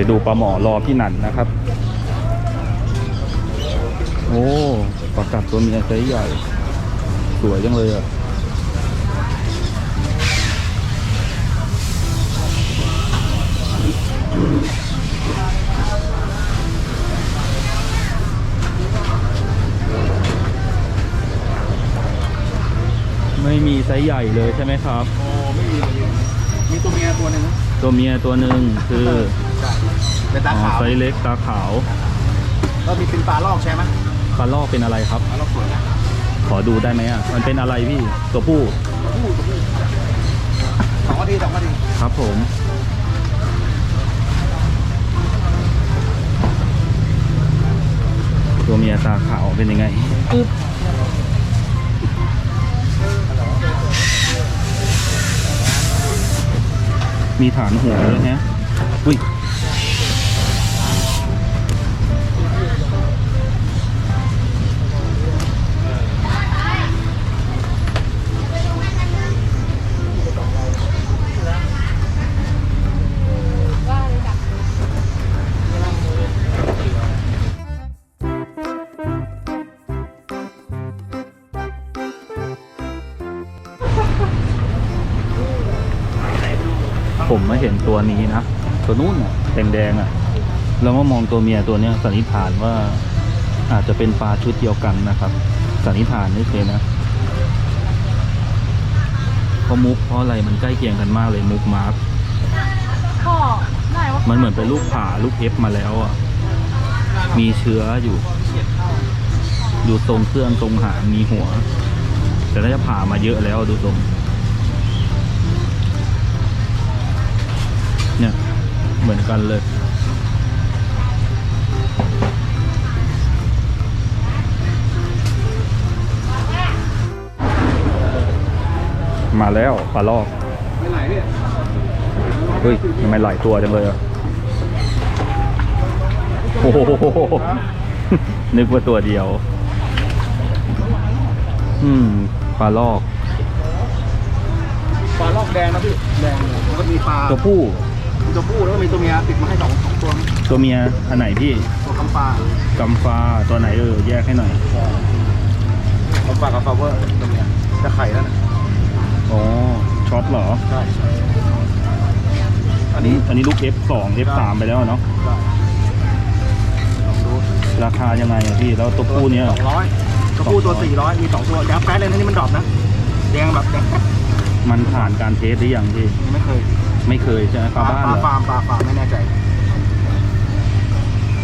ไปดูปลาหมอรอพี่หนันนะครับ โอ้ปลากัดตัวเมียไซส์ใหญ่ สวยจังเลยอะไม่มีไซส์ใหญ่เลยใช่ไหมครับ โอ้ไม่มีเลยมีตัวเมียตัวหนึ่งนะตัวเมียตัวหนึ่งคือใช่ เป็นตาอ๋อขาวไซส์เล็กตาขาวก็มีเป็นปลาลอกใช่ไหมปลาลอกเป็นอะไรครับ ปลาลอกสวยนะขอดูได้ไหมอะ มันเป็นอะไรพี่ตัวผู้ตัวผู้ตัวผู้สองนาทีสองนาทีครับผม ตัวเมียตาขาวเป็นยังไงปึ๊บมีฐานหัวด้วยฮะอุ้ย เห็นตัวนี้นะ ตัวนู้นอะแดงๆอะแล้วก็มองตัวเมียตัวเนี้ยสันนิษฐานว่าอาจจะเป็นปลาชุดเดียวกันนะครับ สันนิษฐานนี่เลยนะเพราะมุกเพราะอะไรมันใกล้เคียงกันมากเลยมุกมาร์คพ่อได้ว่ามันเหมือนเป็นลูกผ่าลูกเอฟมาแล้วอะ มีเชื้ออยู่ดูทรงเครื่องทรงหางมีหัว แต่น่าจะผ่ามาเยอะแล้วดูทรง เนี่ย เหมือนกันเลยมาแล้วปลาลอกไม่ไหลเนี่ยเฮ้ยทำไมหลายตัวจังเลยอะโอ้โหนึกว่าตัวเดียว อืมปลาลอก ปลาลอกแดงนะพี่ แดงเลยแล้วก็มีปลา ตัวผู้มี ตัวผู้แล้วก็มีตัวเมียติดมาให้สองสองตัวตัวเมียอันไหนพี่ตัวกำปลากำฟ้าตัวไหนเออแยกให้หน่อยกำปลากับฟาเวอร์ตัวเมียจะไข่แล้วนะอ๋อช็อตเหรอใช่อัอันนนี้นี้อันนี้ลูก F2 F3 ไปแล้วเนาะได้ลองดูราคายังไงอะพี่แล้วตัวผู้เนี้ยสองร้อยตัวผู้ตัวสี่ร้อยมีสองตัวแดงแป๊ดเลยนะนี่มันดรอปนะแดงแบบแดงแป๊ดมันผ่านการเทสหรือยังพี่ไม่เคย ไม่เคยใช่ไหมปลาบ้านปเหลารอฟาร์มปลาฟาร์มไม่แน่ใจ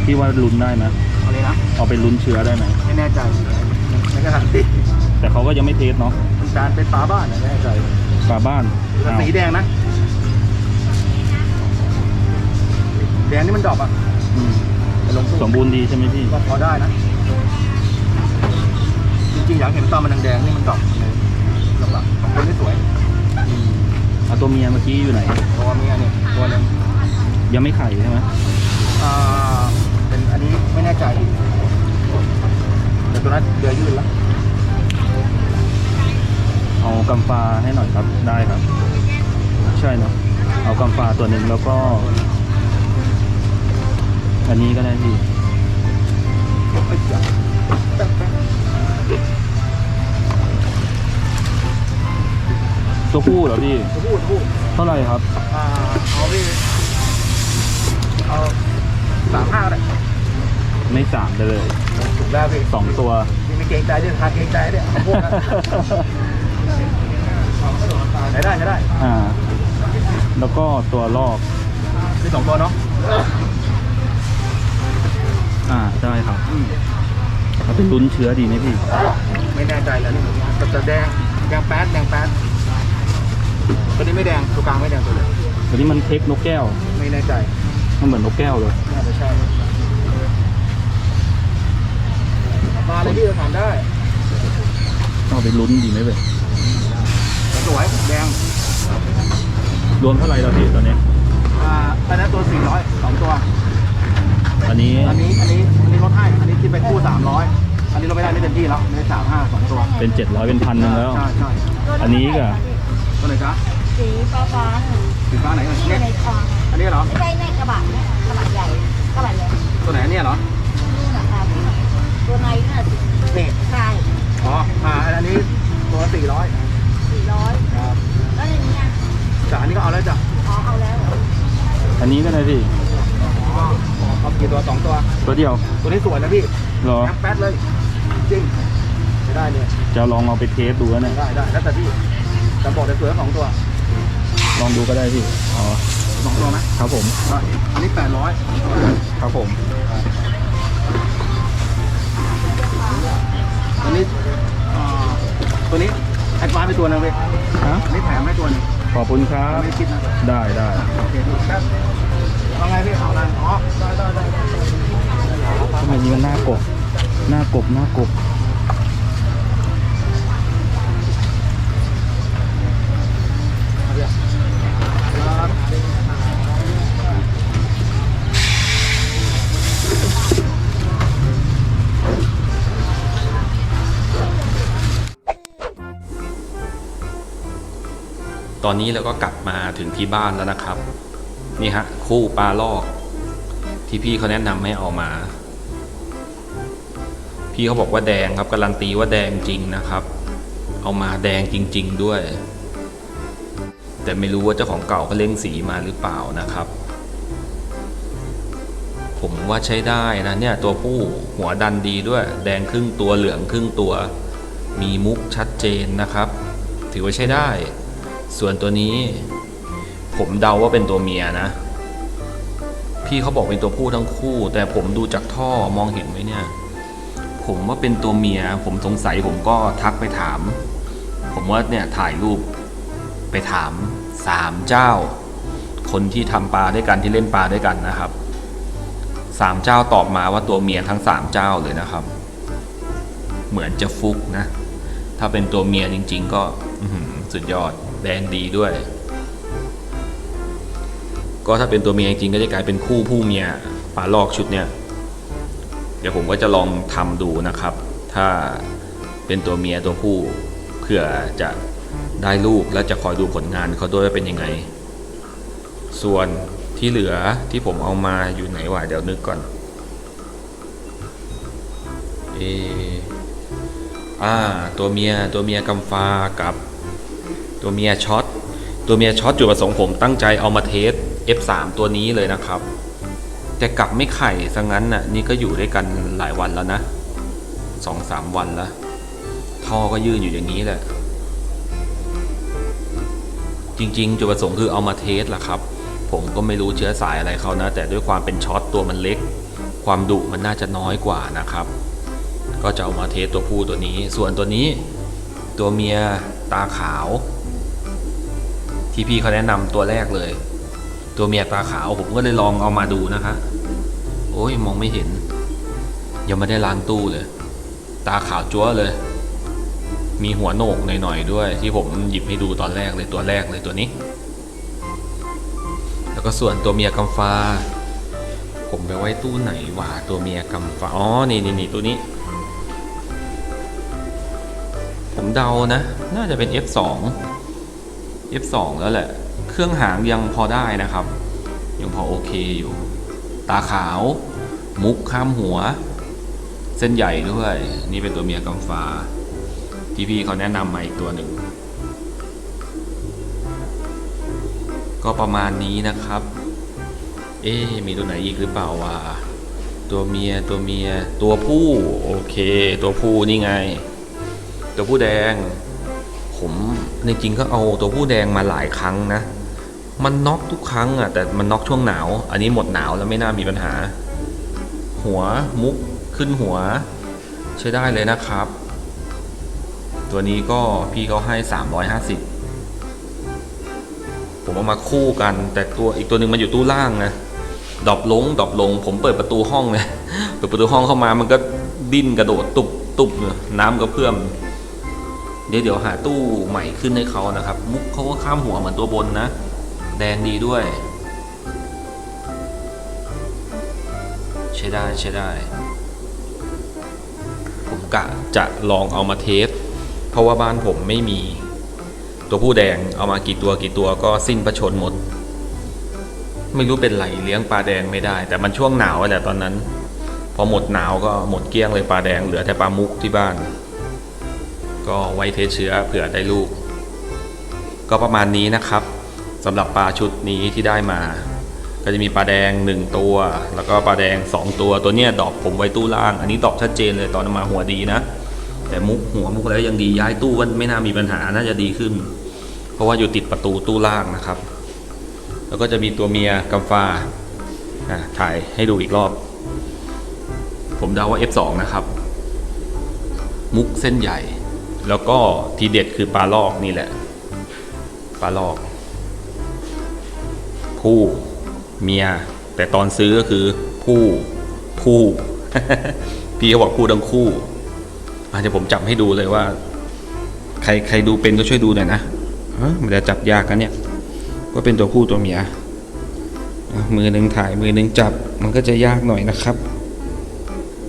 พี่ว่าลุ้นได้ไหมเอาเลยนะเอาไปลุ้นเชื้อได้ไหมไม่แน่ใจไม่กระทันทีแต่เขาก็ยังไม่เทสเนาะเป็นการเป็นปลาบ้านนะไม่แน่ใจปลาบ้านแต่อ้าวสีแดงนะแดงนี่มันดรอปอะอืมไปลงสู้สมบูรณ์ดีใช่ไหมพี่ ก็พอได้นะ จริงๆอยากเห็นตอนมันแดงๆนี่มันดรอปเลยลำบากสองคนที่สวย เอาตัวเมียเมื่อกี้อยู่ไหน ตัวเมียเนี่ยตัวหนึงยังไม่ไข่ใช่ไหมอ่าเป็นอันนี้ไม่แน่ใจแต่ตัวนั้นเดือยยืดแล้วเอากำฟ้าให้หน่อยครับได้ครับ ใช่เนาะเอากำฟ้าตัวหนึ่งแล้วก็ อันนี้ก็ได้พี่ ตัวผู้เหรอพี่ ตัวผู้ตัวผู้เท่าไหร่ครับ อ่าเอาพี่เอาสามห้าก็ได้ไม่สามไปเลยถูกแล้วพี่สองตัวพี่ไม่เกรงใจด้วยทานเกรงใจเนี่ยเอาพวกนั้นใช้ได้ใช้ได้อ่า แล้วก็ตัวลอกมีสองตัวเนาะอ่าได้ครับอืมเอาเป็นลุ้นเชื้อดีไหมพี่ ไม่แน่ใจแล้วนี่แต่จะแดงแดงแป๊ดแดงแป๊ด ตัวนี้ไม่แดงตัวกลางไม่แดงตัวเลยตัวนี้มันเทคนกแก้ว ไม่แน่ใจมันเหมือนนกแก้วเลย น่าจะใช่มาเลยพี่จะถามได้เอาไปลุ้นดีไหมเว้ยสวยแดงรวมเท่าไหร่แล้วพี่ตอนนี้อ่าอันนั้นตัวสี่ร้อยสองตัว อันนี้อันนี้อันนี้อันนี้ลดให้ อันนี้คิดไปคู่สามร้อยอันนี้ลดไม่ได้ไม่เต็มที่แล้วไม่ได้สามห้าสองตัวเป็นเจ็ดร้อยเป็นพันหนึ่งแล้ว ใช่ใช่อันนี้ก็ ตัวไหนจ๊ะสีฟ้าฟ้าสีฟ้าไหนเอ่ยๆเนี่ยในคลองอันนี้เหรอ ไม่ใช่ในกระบะเนี่ยกระบะตัวไหนเนี่ยเหรอ นี่แหละค่ะตัวในน่ะนี่ ใช่อ๋ออ่าอันนี้ตัวสี่ร้อยสี่ร้อยครับแล้วในเนี้ยจ้ะอันนี้ก็เอาแล้วจ้ะอ๋อเอาแล้วอันนี้ก็ได้พี่อ๋อเอากี่ตัวสองตัว ตัวเดียวตัวนี้สวยนะพี่เหรอแอปแป๊ดเลย จริง ไม่ได้เนี่ยจะลองเอาไปเทสดูนะเนี่ยได้ได้แล้วแต่พี่ แต่บอกแต่สวยสองตัวลองดูก็ได้พี่อ๋อสองตัวไหมครับผมอะอันนี้แปดร้อยครับผมตัวนี้อ่าตัวนี้แอดวานซ์ไปตัวหนึงเลยฮะอันนี้แถมให้ตัวหนึงขอบคุณครับไม่ได้คิดนะได้ได้โอเคดูครับเอาไงพี่เอาอะไรอ๋อได้ได้ได้ได้ทำไมนี้มันหน้ากบหน้ากบหน้ากบ ตอนนี้เราก็กลับมาถึงที่บ้านแล้วนะครับ นี่ฮะ คู่ปลาลอก ที่พี่เขาแนะนำให้เอามา พี่เขาบอกว่าแดงครับการันตีว่าแดงจริงนะครับ เอามาแดงจริง ๆ ด้วย แต่ไม่รู้ว่าเจ้าของเก่าเขาเล่งสีมาหรือเปล่านะครับ ผมว่าใช้ได้นะเนี่ยตัวผู้หัวดันดีด้วย แดงครึ่งตัวเหลืองครึ่งตัว มีมุกชัดเจนนะครับ ถือว่าใช้ได้ ส่วนตัวนี้ ผมเดาว่าเป็นตัวเมียนะ พี่เขาบอกเป็นตัวผู้ทั้งคู่ แต่ผมดูจากท่อมองเห็นไหมเนี่ย ผมว่าเป็นตัวเมีย ผมสงสัยผมก็ทักไปถาม ผมว่าเนี่ยถ่ายรูปไปถามสามเจ้า คนที่ทำปลาด้วยกันที่เล่นปลาด้วยกันนะครับสามเจ้าตอบมาว่าตัวเมียทั้งสามเจ้าเลยนะครับ เหมือนจะฟุกนะ ถ้าเป็นตัวเมียจริง ๆ ก็สุดยอด แดงดีด้วย ก็ถ้าเป็นตัวเมียจริงก็จะกลายเป็นคู่ผู้เมียปลาลอกชุดเนี้ยเดี๋ยวผมก็จะลองทำดูนะครับ ถ้าเป็นตัวเมียตัวผู้เผื่อจะได้ลูกและจะคอยดูผลงานเขาด้วยว่าเป็นยังไง ส่วนที่เหลือที่ผมเอามาอยู่ไหนวะเดี๋ยวนึกก่อนเออ่าตัวเมียตัวเมียกำฟากับ ตัวเมียช็อตตัวเมียช็อตจุดประสงค์ผมตั้งใจเอามาเทส F3 ตัวนี้เลยนะครับ แต่กลับไม่ไข่ซะงั้นน่ะนี่ก็อยู่ด้วยกันหลายวันแล้วนะสองสามวันแล้ว ท่อก็ยื่นอยู่อย่างนี้แหละ จริงๆ จุดประสงค์คือเอามาเทสล่ะครับ ผมก็ไม่รู้เชื้อสายอะไรเขานะ แต่ด้วยความเป็นช็อตตัวมันเล็ก ความดุมันน่าจะน้อยกว่านะครับ ก็จะเอามาเทสตัวผู้ตัวนี้ ส่วนตัวนี้ ตัวเมียตาขาว ที่พี่เขาแนะนำตัวแรกเลย ตัวเมียตาขาวผมก็เลยลองเอามาดูนะคะ โอ้ยมองไม่เห็น ยังไม่ได้ล้างตู้เลย ตาขาวจั๊วเลย มีหัวโหนกหน่อยๆด้วย ที่ผมหยิบให้ดูตอนแรกเลยตัวแรกเลยตัวนี้ แล้วก็ส่วนตัวเมียกำฟ้า ผมไปไว้ตู้ไหนวะตัวเมียกำฟ้าอ๋อนี่นี่นี่ตัวนี้ผมเดานะ น่าจะเป็น F2 F2 แล้วแหละ เครื่องหางยังพอได้นะครับ ยังพอโอเคอยู่ ตาขาว มุกข้ามหัว เส้นใหญ่ด้วย นี่เป็นตัวเมียกำฟ้า ที่พี่เขาแนะนำมาอีกตัวหนึ่ง ก็ประมาณนี้นะครับ เอ๊มีตัวไหนอีกหรือเปล่าวะตัวเมียตัวเมียตัวผู้ โอเค ตัวผู้นี่ไง ตัวผู้แดง ผมจริงก็เอาตัวผู้แดงมาหลายครั้งนะ มันน็อกทุกครั้งอะแต่มันน็อกช่วงหนาว อันนี้หมดหนาวแล้วไม่น่ามีปัญหา หัวมุกขึ้นหัว ใช้ได้เลยนะครับ ตัวนี้ก็พี่เขาให้ 350 ผมเอามาคู่กัน แต่ตัวอีกตัวหนึ่งมันอยู่ตู้ล่างนะดรอปลงดรอปลง ผมเปิดประตูห้องเลยเปิดประตูห้องเข้ามามันก็ดิ้นกระโดดตุบตุบน้ำก็เพื่อม เดี๋ยวเดี๋ยวหาตู้ใหม่ขึ้นให้เขานะครับ มุกเขาก็ข้ามหัวเหมือนตัวบนนะ แดงดีด้วย ใช้ได้ใช้ได้ ผมกะจะลองเอามาเทส เพราะว่าบ้านผมไม่มี ตัวผู้แดงเอามากี่ตัวกี่ตัวก็สิ้นประชนหมด ไม่รู้เป็นไรเลี้ยงปลาแดงไม่ได้ แต่มันช่วงหนาวแหละตอนนั้น พอหมดหนาวก็หมดเกลี้ยงเลยปลาแดงเหลือแต่ปลามุกที่บ้าน ก็ไว้เทสเชื้อเผื่อได้ลูก ก็ประมาณนี้นะครับสำหรับปลาชุดนี้ที่ได้มา ก็จะมีปลาแดง 1 ตัว แล้วก็ปลาแดง 2 ตัวตัวเนี้ยดอกผมไว้ตู้ล่าง อันนี้ดอกชัดเจนเลยตอนมาหัวดีนะ แต่มุกหัวมุกแล้วยังดีย้ายตู้ก็ไม่น่ามีปัญหาน่าจะดีขึ้น เพราะว่าอยู่ติดประตูตู้ล่างนะครับ แล้วก็จะมีตัวเมียกัมฟ้าอะถ่ายให้ดูอีกรอบ ผมเดาว่า F2 นะครับ มุกเส้นใหญ่ แล้วก็ทีเด็ดคือปลาลอกนี่แหละ ปลาลอก ผู้เมีย แต่ตอนซื้อก็คือ ผู้ ผู้ พี่เขาบอกผู้ทั้งคู่อาจจะผมจับให้ดูเลยว่า ใครใครดูเป็นก็ช่วยดูหน่อยนะเอ้อมันจะจับยากกันเนี่ยว่าเป็นตัวผู้ตัวเมียมือหนึ่งถ่ายมือหนึ่งจับ มันก็จะยากหน่อยนะครับ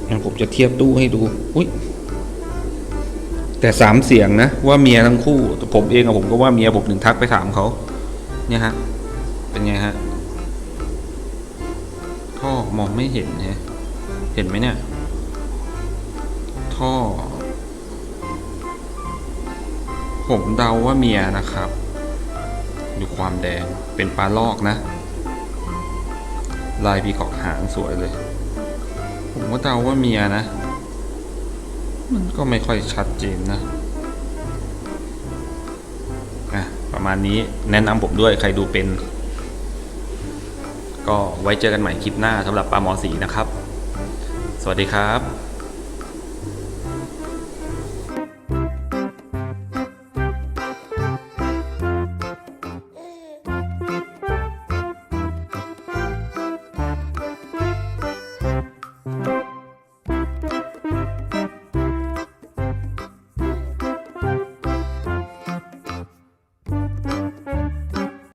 งั้นผมจะเทียบตู้ให้ดู อุ้ย แต่สามเสียงนะว่าเมียทั้งคู่แต่ผมเองอะผมก็ว่าเมียผมถึงทักไปถามเขาเนี่ยฮะ เป็นไงฮะท่อมองไม่เห็นฮะเห็นไหมเนี่ย ท่อ ผมเดาว่าเมียนะครับ ดูความแดงเป็นปลาลอกนะ ลายพีขอกหางสวยเลย ผมว่าเดาว่าเมียนะ มันก็ไม่ค่อยชัดเจนนะนะประมาณนี้แนะนำผมด้วยใครดูเป็น ก็ไว้เจอกันใหม่คลิปหน้าสำหรับปลาหมอสีนะครับ สวัสดีครับ